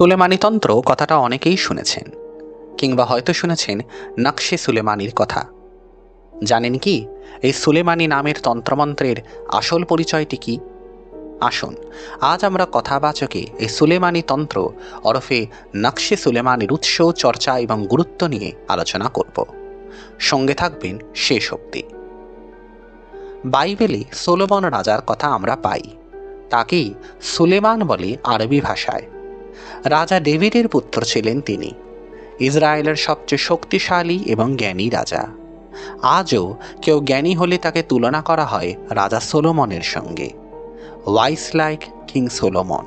সুলেমানিতন্ত্র কথাটা অনেকেই শুনেছেন, কিংবা হয়তো শুনেছেন নকশে সুলেমানির কথা। জানেন কি, এই সুলেমানি নামের তন্ত্রমন্ত্রের আসল পরিচয়টি কি? আসুন, আজ আমরা কথাবাচকে এই সুলেমানি তন্ত্র ওরফে নকশে সুলেমানির উৎস, চর্চা এবং গুরুত্ব নিয়ে আলোচনা করব। সঙ্গে থাকবেন শেষ অব্দি বাইবেলে সোলোমন রাজার কথা আমরা পাই, তাকেই সুলেমান বলে আরবি ভাষায়। রাজা ডেভিডের পুত্র ছিলেন তিনি। ইসরায়েলের সবচেয়ে শক্তিশালী এবং জ্ঞানী রাজা। আজও কেউ জ্ঞানী হলে তাকে তুলনা করা হয় রাজা সোলোমনের সঙ্গে। Wise like king Solomon.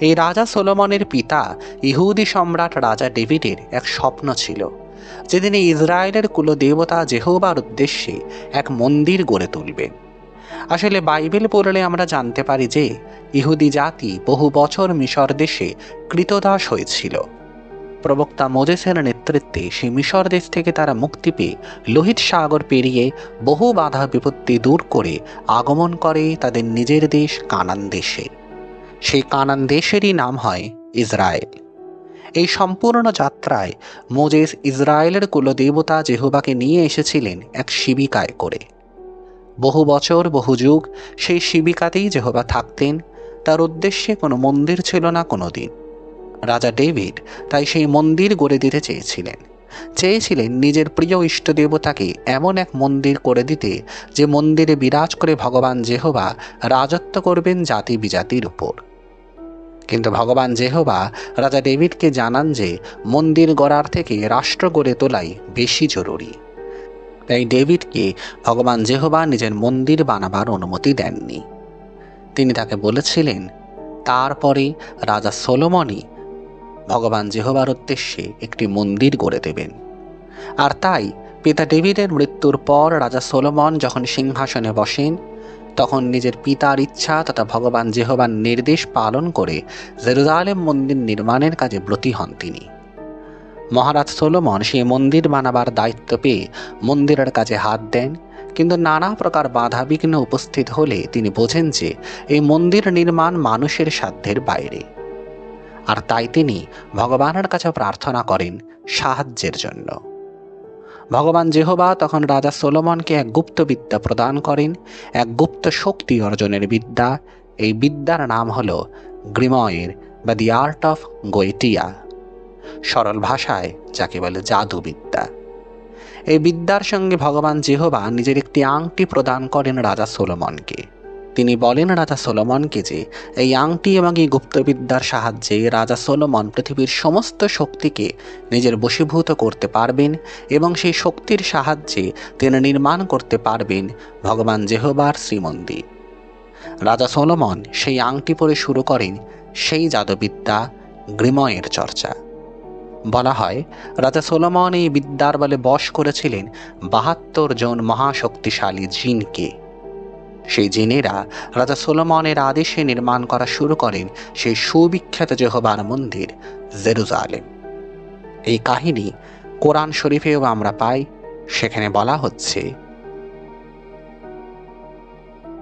এই রাজা সোলোমনের পিতা ইহুদি সম্রাট রাজা ডেভিডের এক স্বপ্ন ছিল যে তিনি ইসরায়েলের কুলদেবতা জেহোবার উদ্দেশ্যে এক মন্দির গড়ে তুলবেন আসলে বাইবেল পড়লে আমরা জানতে পারি যে ইহুদি জাতি বহু বছর মিশর দেশে কৃতদাস হয়েছিল। প্রবক্তা মোজেসের নেতৃত্বে সেই মিশর দেশ থেকে তারা মুক্তি পেয়ে লোহিত সাগর পেরিয়ে বহু বাধা বিপত্তি দূর করে আগমন করে তাদের নিজের দেশ কানান দেশে। সেই কানান দেশেরই নাম হয় ইসরায়েল। এই সম্পূর্ণ যাত্রায় মোজেস ইসরায়েলের কুলদেবতা জেহুবাকে নিয়ে এসেছিলেন এক শিবিকায় করে। বহু বছর, বহু যুগ সেই শিবিকাতেই জেহোবা থাকতেন তার উদ্দেশ্যে কোনো মন্দির ছিল না কোনো দিন রাজা ডেভিড তাই সেই মন্দির গড়ে দিতে চেয়েছিলেন। চেয়েছিলেন নিজের প্রিয় ইষ্ট দেবতাকে এমন এক মন্দির করে দিতে, যে মন্দিরে বিরাজ করে ভগবান জেহোবা রাজত্ব করবেন জাতি বিজাতির উপর। কিন্তু ভগবান জেহোবা রাজা ডেভিডকে জানান যে, মন্দির গড়ার থেকে রাষ্ট্র গড়ে তোলাই বেশি জরুরি। তাই ডেভিডকে ভগবান জেহোবা নিজের মন্দির বানাবার অনুমতি দেননি। তিনি তাকে বলেছিলেন, তারপরে রাজা সোলোমনই ভগবান জেহোবার উদ্দেশ্যে একটি মন্দির গড়ে দেবেন। আর তাই পিতা ডেভিডের মৃত্যুর পর রাজা সোলোমন যখন সিংহাসনে বসেন, তখন নিজের পিতার ইচ্ছা তথা ভগবান জেহোবার নির্দেশ পালন করে জেরুজালেম মন্দির নির্মাণের কাজে ব্রতী হন তিনি। মহারাজ সোলোমন সেই মন্দির বানাবার দায়িত্ব পেয়ে মন্দিরের কাজে হাত দেন কিন্তু নানা প্রকার বাধা বিঘ্ন উপস্থিত হলে তিনি বোঝেন যে এই মন্দির নির্মাণ মানুষের সাধ্যের বাইরে। আর তাই তিনি ভগবানের কাছে প্রার্থনা করেন সাহায্যের জন্য। ভগবান জেহোবা তখন রাজা সোলোমনকে এক গুপ্ত বিদ্যা প্রদান করেন, এক গুপ্ত শক্তি অর্জনের বিদ্যা। এই বিদ্যার নাম হল গ্রিময়ের বা দি আর্ট অফ গোয়েটিয়া। সরল ভাষায় যাকে বলে জাদুবিদ্যা। এই বিদ্যার সঙ্গে ভগবান জেহোবা নিজের একটি আংটি প্রদান করেন রাজা সোলোমনকে। তিনি বলেন, রাজা সোলোমনকে যে এই আংটি এবং এই গুপ্তবিদ্যার সাহায্যে রাজা সোলোমন পৃথিবীর সমস্ত শক্তিকে নিজের বশীভূত করতে পারবেন এবং সেই শক্তির সাহায্যে তিনি নির্মাণ করতে পারবেন ভগবান জেহোবার শ্রীমন্দির। রাজা সোলোমন সেই আংটি পরে শুরু করেন সেই জাদুবিদ্যা গ্রিময়ের চর্চা। বলা হয়, রাজা সোলোমন এই বিদ্যার বলে বশ করেছিলেন বাহাত্তর জন মহাশক্তিশালী জিনকে। সেই জিনেরা রাজা সোলোমনের আদেশে নির্মাণ করা শুরু করেন সেই সুবিখ্যাত জেহবার মন্দির, জেরুজালেম। এই কাহিনী কোরআন শরীফেও আমরা পাই, সেখানে বলা হচ্ছে,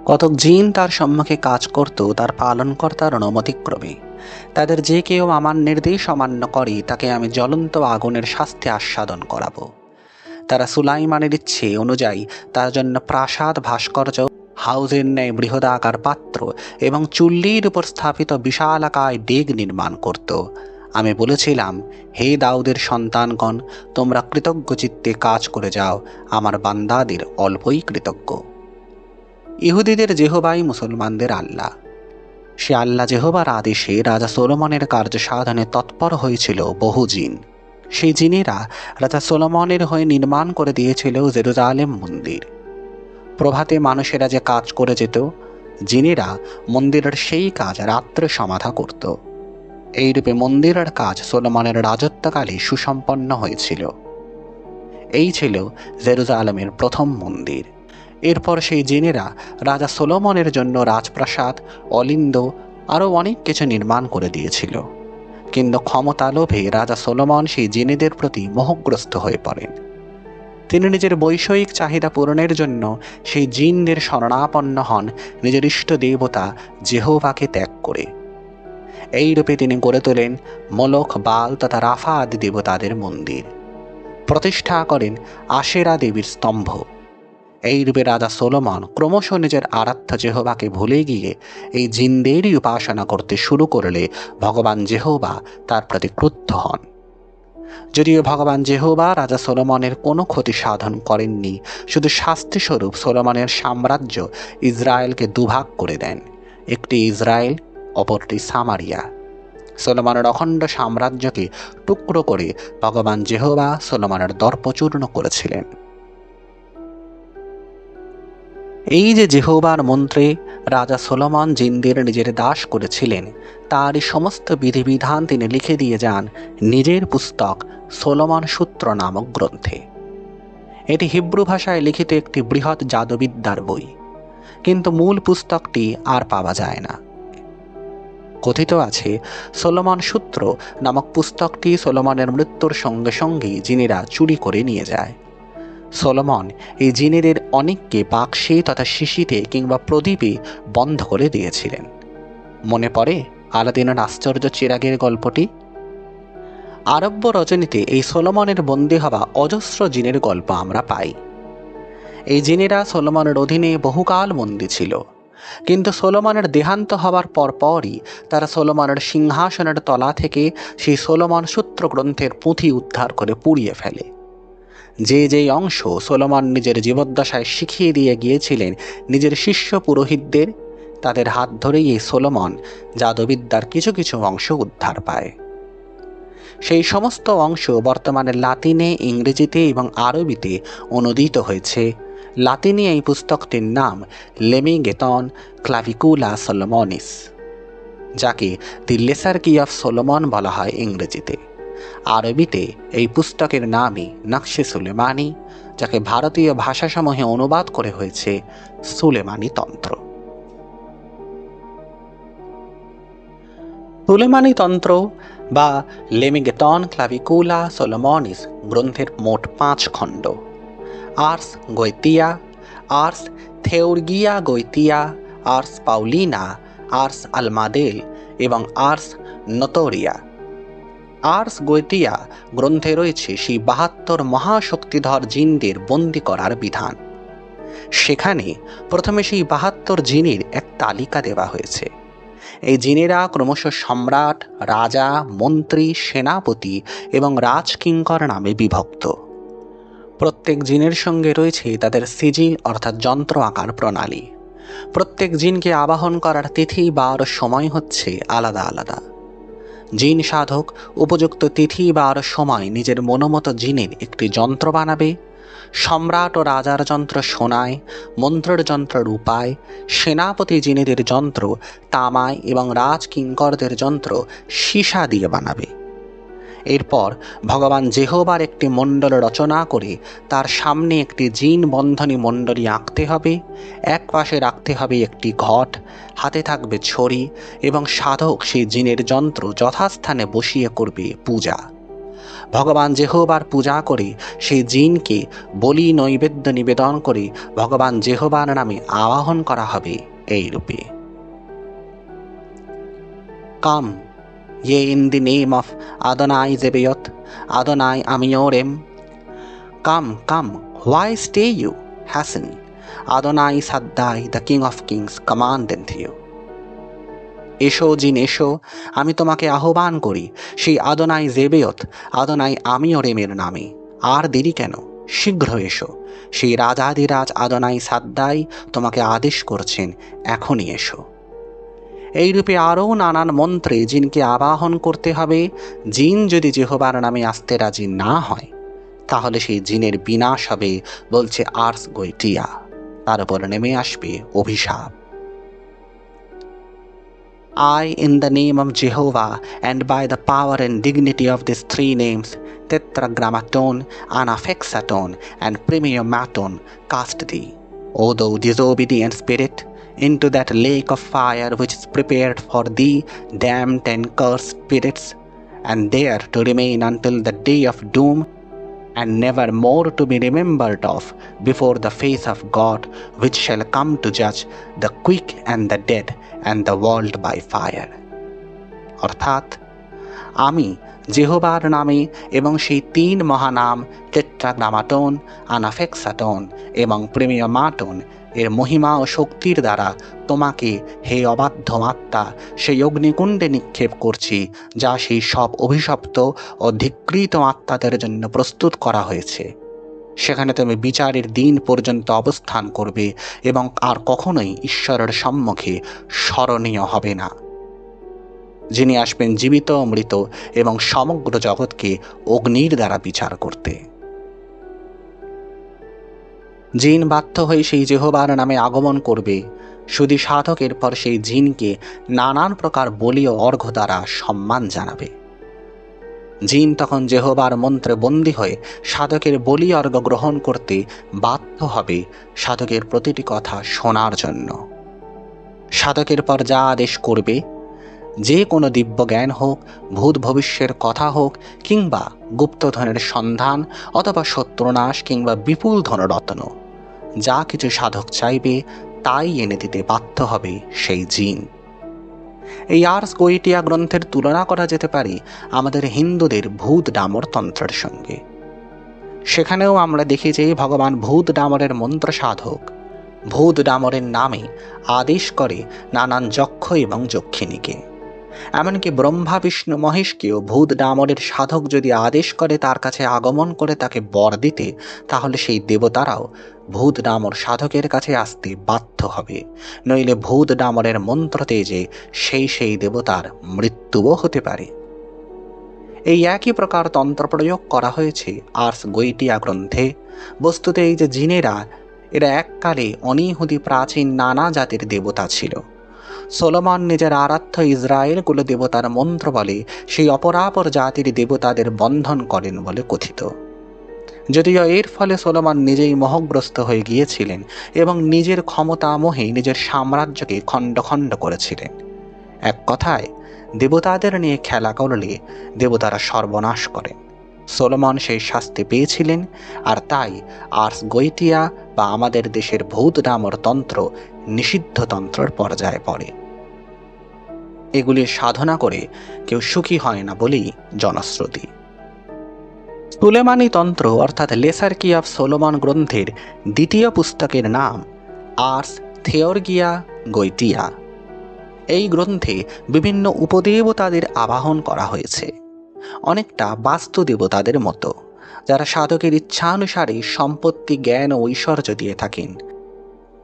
কতক জিন তার সম্মুখে কাজ করত, তার পালনকর্তার অনুমতিক্রমে। তাদের যে কেউ আমার নির্দেশ অমান্য করে, তাকে আমি জ্বলন্ত আগুনের শাস্তি আস্বাদন করাবো। তারা সুলাইমানের ইচ্ছে অনুযায়ী তার জন্য প্রাসাদ ভাস্কর্য, হাউজের ন্যায় বৃহদাকার পাত্র এবং চুল্লির উপর স্থাপিত বিশালাকায় ডেগ নির্মাণ করত। আমি বলেছিলাম, হে দাউদের সন্তানগণ, তোমরা কৃতজ্ঞ চিত্তে কাজ করে যাও, আমার বান্দাদের অল্পই কৃতজ্ঞ। ইহুদিদের জেহবাই মুসলমানদের আল্লাহ। সে আল্লাহ জেহবার আদেশে রাজা সোলোমনের কার্য সাধনে তৎপর হয়েছিল বহু জিন। সেই জিনেরা রাজা সোলোমনের হয়ে নির্মাণ করে দিয়েছিল জেরুজালেম মন্দির। প্রভাতে মানুষেরা যে কাজ করে যেত, জিনেরা মন্দিরের সেই কাজ রাত্রে সমাধা করত। এইরূপে মন্দিরের কাজ সোলোমনের রাজত্বকালে সুসম্পন্ন হয়েছিল। এই ছিল জেরুজালেমের প্রথম মন্দির। এরপর সেই জিনেরা রাজা সোলোমনের জন্য রাজপ্রাসাদ, অলিন্দ, আরও অনেক কিছু নির্মাণ করে দিয়েছিল। কিন্তু ক্ষমতা লোভে রাজা সোলোমন সেই জিনেদের প্রতি মোহগ্রস্ত হয়ে পড়েন। তিনি নিজের বৈষয়িক চাহিদা পূরণের জন্য সেই জিনদের শরণাপন্ন হন নিজের ইষ্ট দেবতা জেহোভাকে ত্যাগ করে। এইরূপে তিনি গড়ে তোলেন মলক, বাল তথা রাফা আদি দেবতাদের মন্দির। প্রতিষ্ঠা করেন আশেরা দেবীর স্তম্ভ। এইরূপে রাজা সোলোমন ক্রমশ নিজের আরাধ্য জেহবাকে ভুলে গিয়ে এই জিন্দেরই উপাসনা করতে শুরু করলে ভগবান জেহবা তার প্রতি ক্রুদ্ধ হন। যদিও ভগবান জেহবা রাজা সোলোমনের কোনো ক্ষতি সাধন করেননি, শুধু শাস্তিস্বরূপ সোলোমনের সাম্রাজ্য ইসরায়েলকে দুভাগ করে দেন, একটি ইসরায়েল, অপরটি সামারিয়া। সোলোমনের অখণ্ড সাম্রাজ্যকে টুকরো করে ভগবান জেহবা সোলোমনের দর্পচূর্ণ করেছিলেন। এই যে জেহোবার মন্ত্রে রাজা সোলোমন জিন্দের নিজের দাস করেছিলেন, তারই সমস্ত বিধিবিধান তিনি লিখে দিয়ে যান নিজের পুস্তক সোলোমন সূত্র নামক গ্রন্থে। এটি হিব্রু ভাষায় লিখিত একটি বৃহৎ জাদবিদ্যার বই, কিন্তু মূল পুস্তকটি আর পাওয়া যায় না। কথিত আছে, সোলোমন সূত্র নামক পুস্তকটি সোলোমনের মৃত্যুর সঙ্গে সঙ্গেই জিনেরা চুরি করে নিয়ে যায়। সোলোমন, এই জিনেদের অনেককে বাক্সে তথা শিশিতে কিংবা প্রদীপে বন্ধ করে দিয়েছিলেন। মনে পড়ে আলাদিনের আশ্চর্য চিরাগের গল্পটি? আরব্য রজনীতে এই সোলোমনের বন্দী হওয়া অজস্র জিনের গল্প আমরা পাই। এই জিনেরা সোলোমনের অধীনে বহুকাল বন্দী ছিল। কিন্তু সোলোমনের দেহান্ত হওয়ার পরপরই তারা সোলোমনের সিংহাসনের তলা থেকে সেই সোলোমন সূত্র গ্রন্থের পুঁথি উদ্ধার করে পুড়িয়ে ফেলে। যে যেই অংশ সোলোমন নিজের জীবদ্দশায় শিখিয়ে দিয়ে গিয়েছিলেন নিজের শিষ্য পুরোহিতদের, তাদের হাত ধরেই এই সোলোমন জাদবিদ্যার কিছু কিছু অংশ উদ্ধার পায়। সেই সমস্ত অংশ বর্তমানে লাতিনে, ইংরেজিতে এবং আরবিতে অনুদিত হয়েছে। লাতিনে এই পুস্তকটির নাম লেমিগেতন ক্লাভিকুলা সলোমনিস, যাকে the lesser key of Solomon বলা হয় ইংরেজিতে। আরবিতে এই পুস্তকের নামই নকশে সুলেমানি, যাকে ভারতীয় ভাষাসমূহে অনুবাদ করে হয়েছে সুলেমানি তন্ত্র। সুলেমানি তন্ত্র বা লেমিগেতন ক্লাভিকুলা সোলোমনিস গ্রন্থের মোট পাঁচ খণ্ড। আর্স গৈতিয়া, আর্স থেউরগিয়া গৈতিয়া, আর্স পাউলিনা, আর্স আলমাদেল এবং আর্স নতোরিয়া। আর্স গৈতিয়া গ্রন্থে রয়েছে সেই বাহাত্তর মহাশক্তিধর জিনদের বন্দি করার বিধান। সেখানে প্রথমে সেই বাহাত্তর জিনের এক তালিকা দেওয়া হয়েছে। এই জিনেরা ক্রমশ সম্রাট, রাজা, মন্ত্রী, সেনাপতি এবং রাজকিঙ্কর নামে বিভক্ত। প্রত্যেক জিনের সঙ্গে রয়েছে তাদের সিজিল অর্থাৎ যন্ত্র আঁকার প্রণালী। প্রত্যেক জিনকে আবাহন করার তিথি বা সময় হচ্ছে আলাদা আলাদা। জিন সাধক, উপযুক্ত তিথি বা আরও সময় নিজের মনোমত জিনের একটি যন্ত্র বানাবে, সম্রাট ও রাজার যন্ত্র সোনায়, মন্ত্রের যন্ত্র রূপায়, সেনাপতি জিনেদের যন্ত্র, তামায় এবং রাজ কিঙ্করদের যন্ত্র সীসা দিয়ে বানাবে। এরপর ভগবান জেহবার একটি মণ্ডল রচনা করে তার সামনে একটি জিন বন্ধনী মণ্ডলী আঁকতে হবে। এক পাশে রাখতে হবে একটি ঘট, হাতে থাকবে ছড়ি এবং সাধক সেই জিনের যন্ত্র যথাস্থানে বসিয়ে করবে পূজা। ভগবান জেহবার পূজা করে সেই জিনকে বলি নৈবেদ্য নিবেদন করে ভগবান জেহবার নামে আবাহন করা হবে এই রূপে। Come ye in the name of Adonai জেবেয়ত Adonai আমি রেম come come why stay you hasten Adonai Shaddai the king of kings command you এসো, জিন, এসো, আমি তোমাকে আহ্বান করি, সেই আদনাই জেবেয়ত আদনাই আমিও রেমের নামে। আর দেরি কেন? শীঘ্র এসো। সেই রাজাদিরাজ আদনাই সাদ্দাই তোমাকে আদেশ করছেন, এখনই এসো। এইরূপে আরও নানান মন্ত্রে জিনকে আবাহন করতে হবে। জিন যদি জেহবার নামে আসতে রাজি না হয়, তাহলে সেই জিনের বিনাশ হবে, বলছে আর্স গৈটিয়া। তার উপর নেমে আসবে অভিশাপ। I in the name of Jehovah and by the power and dignity of this three names Tetragrammaton Anaphaxeton and Primeumaton cast thee O thou disobedient spirit into that lake of fire which is prepared for thee, damned and cursed spirits, and there to remain until the day of doom, and never more to be remembered of before the face of God, which shall come to judge the quick and the dead and the world by fire. অর্থাৎ আমি জেহোবার নামে এবং সেই তিন মহানাম tetragrammaton আনাফেক্সাটন এবং প্রেমিয়মাটন এর মহিমা ও শক্তির দ্বারা তোমাকে হে অবাধ্য আত্মা, সেই অগ্নিকুণ্ডে নিক্ষেপ করছি, যা সেই সব অভিশপ্ত ও ধিকৃত আত্মাদের জন্য প্রস্তুত করা হয়েছে। সেখানে তুমি বিচারের দিন পর্যন্ত অবস্থান করবে এবং আর কখনোই ঈশ্বরের সম্মুখে স্মরণীয় হবে না। যিনি আসবেন জীবিত মৃত এবং সমগ্র জগৎকে অগ্নির দ্বারা বিচার করতে। জিন বাধ্য হয়ে সেই জেহবার নামে আগমন করবে। শুধু সাধকের পর সেই জিনকে নানান প্রকার বলি ও অর্ঘ্য দ্বারা সম্মান জানাবে। জিন তখন জেহবার মন্ত্রে বন্দী হয়ে সাধকের বলি অর্ঘ্য গ্রহণ করতে বাধ্য হবে সাধকের প্রতিটি কথা শোনার জন্য। সাধকের পর যা আদেশ করবে, যে কোনো দিব্য জ্ঞান হোক, ভূত ভবিষ্যের কথা হোক, কিংবা গুপ্তধনের সন্ধান অথবা শত্রুনাশ কিংবা বিপুল ধনরত্ন যা কিছু সাধক চাইবে, তাই এনে দিতে বাধ্য হবে সেই জিন। এই আর্স গোইটিয়া গ্রন্থের তুলনা করা যেতে পারে আমাদের হিন্দুদের ভূত ডামর তন্ত্রের সঙ্গে। সেখানেও আমরা দেখি যে ভগবান ভূত ডামরের মন্ত্র সাধক। ভূত ডামরের নামে আদেশ করে নানান যক্ষ এবং যক্ষিণীকে। এমনকি ব্রহ্মা, বিষ্ণু, মহেশকেও ভূত ডামরের সাধক যদি আদেশ করে তার কাছে আগমন করে তাকে বর দিতে, তাহলে সেই দেবতারাও ভূত ডামর সাধকের কাছে আসতে বাধ্য হবে। নইলে ভূত ডামরের মন্ত্র তেজে সেই সেই দেবতার মৃত্যুও হতে পারে। এই একই প্রকার তন্ত্র প্রয়োগ করা হয়েছে আর্স গৈটিয়া গ্রন্থে। বস্তুতে এই যে জিনেরা, এরা এককালে অনিহুদি প্রাচীন নানা জাতির দেবতা ছিল। সোলোমন নিজের আরাধ্য ইসরায়েল কুলো দেবতার মন্ত্র বলে সেই অপরাপর জাতির দেবতাদের বন্ধন করেন বলে কথিত। যদিও এর ফলে সোলোমান নিজেই মোহগ্রস্ত হয়ে গিয়েছিলেন এবং নিজের ক্ষমতা মোহে নিজের সাম্রাজ্যকে খণ্ড খণ্ড করেছিলেন। এক কথায়, দেবতাদের নিয়ে খেলা করলে দেবতারা সর্বনাশ করেন। সোলোমন সেই শাস্তি পেয়েছিলেন আর তাই আর্স গৈটিয়া বা আমাদের দেশের ভূত নামর তন্ত্র নিষিদ্ধ তন্ত্রের পর্যায়ে পড়ে। এগুলি সাধনা করে কেউ সুখী হয় না বলেই জনশ্রুতি। সুলেমানি তন্ত্র, অর্থাৎ লেসার্কি অফ সোলোমন গ্রন্থের দ্বিতীয় পুস্তকের নাম? আর্স থেওরগিয়া গৈটিয়া। এই গ্রন্থে বিভিন্ন উপদেবতাদের আবাহন করা হয়েছে। অনেকটা বাস্তু দেবতাদের মতো, যারা সাধকের ইচ্ছানুসারে সম্পত্তি, জ্ঞান ও ঐশ্বর্য দিয়ে থাকেন।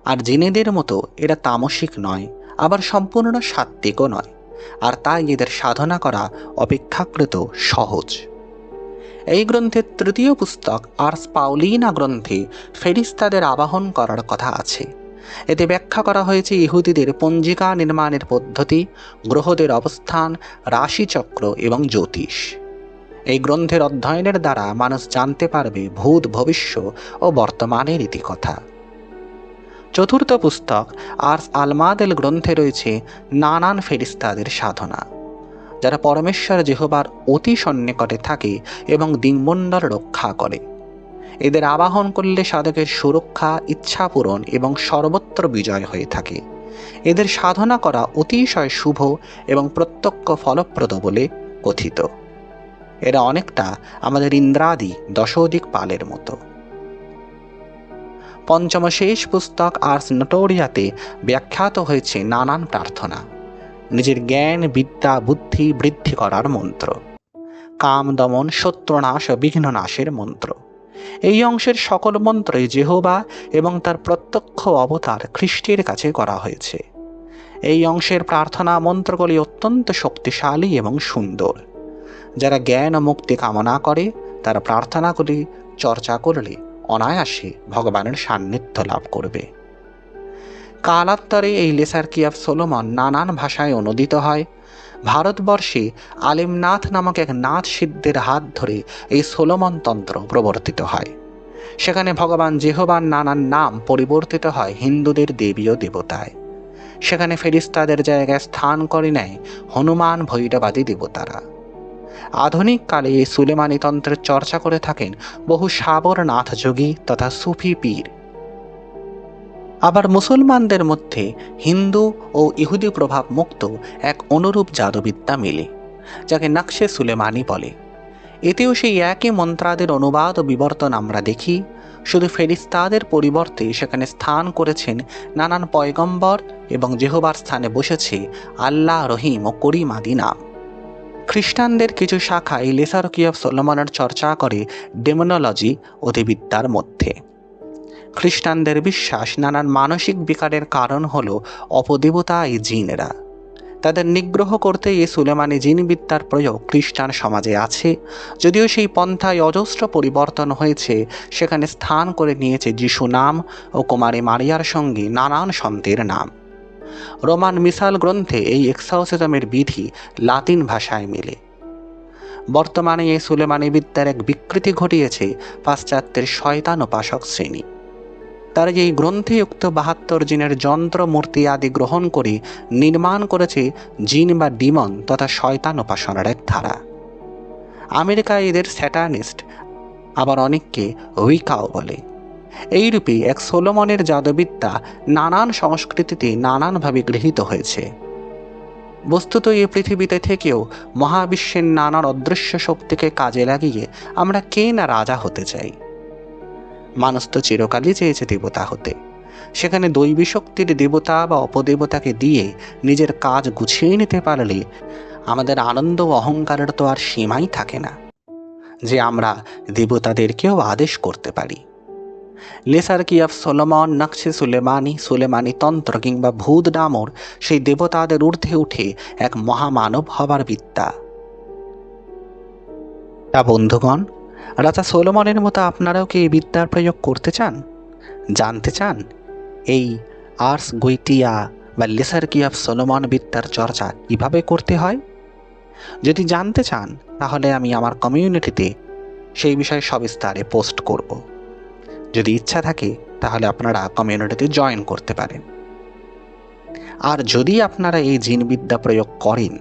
আর জিনেদের মতো এরা তামসিক নয়, আবার সম্পূর্ণ সাত্ত্বিকও নয়, আর তাই এদের সাধনা করা অপেক্ষাকৃত সহজ। এই গ্রন্থের তৃতীয় পুস্তক আর্স পাউলিনা গ্রন্থে ফেরিস্তাদের আবাহন করার কথা আছে। এতে ব্যাখ্যা করা হয়েছে ইহুদিদের পঞ্জিকা নির্মাণের পদ্ধতি, গ্রহদের অবস্থান, রাশিচক্র এবং জ্যোতিষ। এই গ্রন্থের অধ্যয়নের দ্বারা মানুষ জানতে পারবে ভূত ভবিষ্য ও বর্তমানের ইতিকথা। চতুর্থ পুস্তক আর্স আলমাদেল গ্রন্থে রয়েছে নানান ফেরিস্তাদের সাধনা। যারা পরমেশ্বর জেহবার অতি সন্নিকটে থাকে এবং দিনমণ্ডল রক্ষা করে। এদের আবাহন করলে সাধকের সুরক্ষা, ইচ্ছা পূরণ এবং সর্বত্র বিজয় হয়ে থাকে। এদের সাধনা করা অতিশয় শুভ এবং প্রত্যক্ষ ফলপ্রদ বলে কথিত। এরা অনেকটা আমাদের ইন্দ্রাদি দশোদিক পালের মতো। পঞ্চম শেষ পুস্তক আর্স নটোরিয়াতে ব্যাখ্যাত হয়েছে নানান প্রার্থনা। নিজের জ্ঞান, বিদ্যা, বুদ্ধি বৃদ্ধি করার মন্ত্র। কাম, দমন শত্রুনাশ ও বিঘ্ননাশের মন্ত্র। এই অংশের সকল মন্ত্রই জেহোবা এবং তার প্রত্যক্ষ অবতার খ্রিস্টের কাছে করা হয়েছে। এই অংশের প্রার্থনা মন্ত্রগুলি অত্যন্ত শক্তিশালী এবং সুন্দর। যারা জ্ঞান ও মুক্তি কামনা করে, তারা প্রার্থনাগুলি, চর্চা করলে অনায়াসে ভগবানের সান্নিধ্য লাভ করবে। কালাত্তরে এই লেসার অফ সোলোমন নানান ভাষায় অনুদিত হয়। ভারতবর্ষে আলিমনাথ নামক এক নাথ সিদ্ধের হাত ধরে এই সোলোমন তন্ত্র প্রবর্তিত হয়। সেখানে ভগবান জেহবান নানান নাম পরিবর্তিত হয় হিন্দুদের দেবী ও দেবতায়। সেখানে ফেরিস্তাদের জায়গায় স্থান করে নেয় হনুমান ভৈরবাদী দেবতারা। আধুনিক কালে এই সুলেমানি তন্ত্রের চর্চা করে থাকেন বহু সাবরনাথ যোগী তথা সুফি পীর। আবার মুসলমানদের মধ্যে হিন্দু ও ইহুদি প্রভাব মুক্ত এক অনুরূপ জাদুবিদ্যা মেলে, যাকে নকশে সুলেমানি বলে। এতেও সেই একই মন্ত্রাদের অনুবাদ ও বিবর্তন আমরা দেখি, শুধু ফেরিস্তাদের পরিবর্তে সেখানে স্থান করেছেন নানান পয়গম্বর এবং জেহবার স্থানে বসেছে আল্লাহ রহিম ও করিম আদি নাম। খ্রিস্টানদের কিছু শাখা এই লেসারকি অফ সোলোমনের চর্চা করে ডেমোনোলজি অধিবিদ্যার মধ্যে। খ্রিস্টানদের বিশ্বাস নানান মানসিক বিকারের কারণ হল অপদেবতা এই জিনেরা। তাদের নিগ্রহ করতে এই সুলেমানি জিনবিদ্যার প্রয়োগ খ্রিস্টান সমাজে আছে। যদিও সেই পন্থায় অজস্র পরিবর্তন হয়েছে, সেখানে স্থান করে নিয়েছে যিশু নাম ও কুমারী মারিয়ার সঙ্গে নানান সন্তের নাম। রোমান মিসাল গ্রন্থে এই এক্সাউসিজমের বিধি লাতিন ভাষায় মেলে। বর্তমানে এই সুলেমানি বিদ্যার এক বিকৃতি ঘটিয়েছে পাশ্চাত্যের শয়তান উপাসক শ্রেণি। তারা এই গ্রন্থে উক্ত বাহাত্তর জিনের যন্ত্র মূর্তি আদি গ্রহণ করে, নির্মাণ করেছে জিন বা ডিমন তথা শয়তান উপাসনার এক ধারা। আমেরিকায় এদের স্যাটানিস্ট, আবার অনেককে উইকাও বলে। এইরূপে এক সোলোমনের জাদুবিদ্যা নানান সংস্কৃতিতে নানানভাবে গৃহীত হয়েছে। বস্তুত এই পৃথিবীতে থেকেও মহাবিশ্বের নানান অদৃশ্য শক্তিকে কাজে লাগিয়ে আমরা কে না রাজা হতে চাই? মানুষ তো চিরকালই চেয়েছে দেবতা হতে। সেখানে দৈবী শক্তির দেবতা বা অপদেবতাকে দিয়ে নিজের কাজ গুছিয়ে নিতে পারলে আমাদের আনন্দ অহংকারের তো আর সীমাই থাকে না, যে আমরা দেবতাদেরকেও আদেশ করতে পারি। লেসার কিয়াফ সোলোমন নকশে সুলেমানি সুলেমানি তন্ত্র কিংবা ভূত নামর সেই দেবতাদের ঊর্ধ্বে উঠে এক মহামানব হবার বিদ্যা। তা বন্ধুগণ রাজা সোলোমনের মতো আপনারাও কি এই বিদ্যার প্রয়োগ করতে চান? জানতে চান? এই আর্স গুইটিয়া বা লেসার কি অফ সোলোমন বিদ্যার চর্চা কীভাবে করতে হয়? যদি জানতে চান, তাহলে আমি আমার কমিউনিটিতে সেই বিষয়ে সবিস্তারে পোস্ট করব। যদি ইচ্ছা থাকে, তাহলে আপনারা কমিউনিটিতে জয়েন করতে পারেন। আর যদি আপনারা এই জিনবিদ্যা প্রয়োগ করেন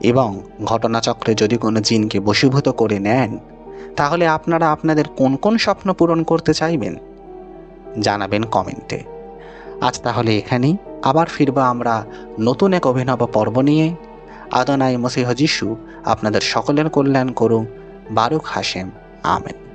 এবং ঘটনাচক্রে যদি কোনো জিনকে বশীভূত করে নেন তাহলে আপনারা আপনাদের কোন কোন স্বপ্ন পূরণ করতে চাইবেন? জানাবেন কমেন্টে। আজ তাহলে এখানেই। আবার ফিরবো আমরা নতুন এক অভিনব পর্ব নিয়ে। আদনাই মসিহ যিশু আপনাদের সকলের কল্যাণ করুন বারুক হাসেম, আমেন।